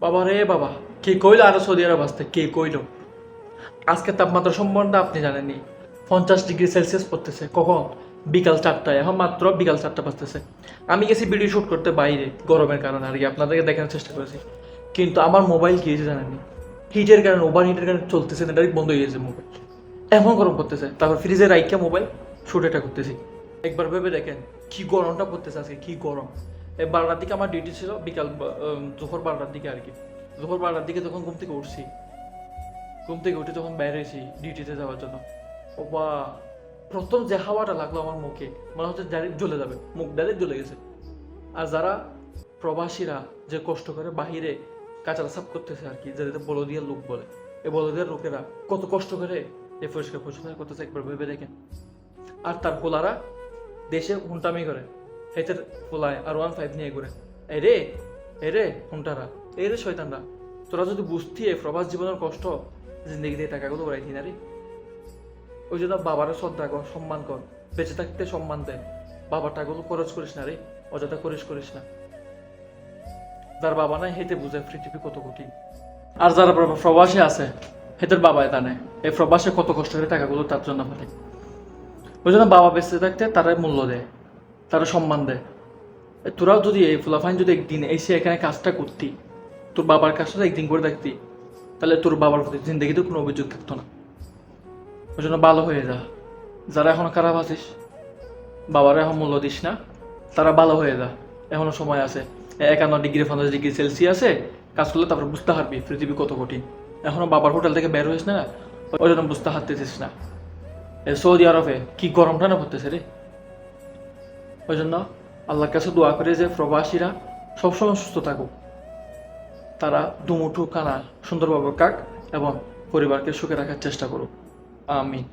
বাবা রে বাবা, কে কইলো আরও সৌদি আরব আসতে? কে কইলো? আজকে তাপমাত্রা সম্বন্ধে আপনি জানেননি। পঞ্চাশ ডিগ্রি সেলসিয়াস পড়তেছে। কখন? বিকাল চারটায়। এখন মাত্র বিকাল চারটা বাজতেছে। আমি গেছি ভিডিও শ্যুট করতে বাইরে, গরমের কারণে আর কি। আপনাদেরকে দেখানোর চেষ্টা করেছি। কিন্তু আমার মোবাইল কি হয়েছে জানেননি? হিটের কারণে ওভার হিটের কারণে চলতেছে না ডাইরেক্ট বন্ধ হয়ে গেছে মোবাইল। এমন গরম করতেছে তারপর ফ্রিজে রাইকা মোবাইল শুট এটা করতেছি। একবার ভেবে দেখেন, কি গরমটা পড়তেছে আজকে, কি গরম। বারোটার দিকে আমার ডিউটি ছিল বিকাল উম, বারোটার দিকে আর কি। দুপুর বারোটার দিকে যখন ঘুম থেকে উঠছি ঘুম থেকে উঠে বাইরে হয়েছি ডিউটিতে যাওয়ার জন্য ও বা প্রথম যে হাওয়াটা লাগল আমার মুখে মনে হচ্ছে ডাইরেক্ট জ্বলে যাবে মুখ ডাইরেক্ট জ্বলে গেছে। আর যারা প্রবাসীরা যে কষ্ট করে বাহিরে কাঁচারা সাফ করতেছে আর কি যাদের বলদিয়ার লোক বলে এই বলদিয়ার লোকেরা কত কষ্ট করে এই পরিষ্কার পরিচ্ছন্ন করতেছে একবার ভেবে দেখেন। আর তার পোলারা দেশে হুন্টামি করে। হেতের পোলায় আর ওয়ান ফাইভ নিয়ে ঘুরে এই রে এই রে হুন্টারা এই রে শয়তানরা তোরা যদি বুঝতি প্রবাস জীবনের কষ্ট জিন্দগি দিয়ে টাকাগুলো উড়াইতি না রে ওই জন্য বাবারও শ্রদ্ধা কর সম্মান কর বেঁচে থাকতে সম্মান দেয় বাবার টাকাগুলো খরচ করিস না রে অযথা করিস করিস না। যার বাবা নাই হেতে বুঝে পৃথিবী কত কঠিন। আর যারা প্রবা- প্রবাসে আছে হেতের বাবায় নেয় এই প্রবাসে কত কষ্ট করে টাকাগুলো তার জন্য ফেলে ওই জন্য বাবা বেঁচে থাকতে তারা মূল্য দেয়। তারা সম্মান দেয়। তোরাও যদি এই ফুলাফাইন যদি একদিন এসে এখানে কাজটা করতি, তোর বাবার কাজটা একদিন করে দেখতি, তাহলে তোর বাবার প্রতি জিন্দগিতে কোনো অভিযোগ থাকতো না। ওই জন্য ভালো হয়ে যা। যারা এখন খারাপ আছিস, বাবার এখন মূল্য দিস না, তারা ভালো হয়ে যা। এখনও সময় আছে। একান্ন ডিগ্রি, পঞ্চাশ ডিগ্রি সেলসিয়াসে কাজ করলে তারপর বুঝতে পারবি পৃথিবী কত কঠিন। এখনও বাবার হোটেল থেকে বের হইস না ওই জন্য বুঝতে হারতেছিস না। এ, সৌদি আরবে কি গরমটা না পড়তেছে রে? ওই জন্য আল্লাহর কাছে দোয়া করে যে প্রবাসীরা সবসময় সুস্থ থাকুক। তারা দুমুঠু কানা সুন্দরভাবে কাক এবং পরিবারকে সুখে রাখার চেষ্টা করুক। আমিন।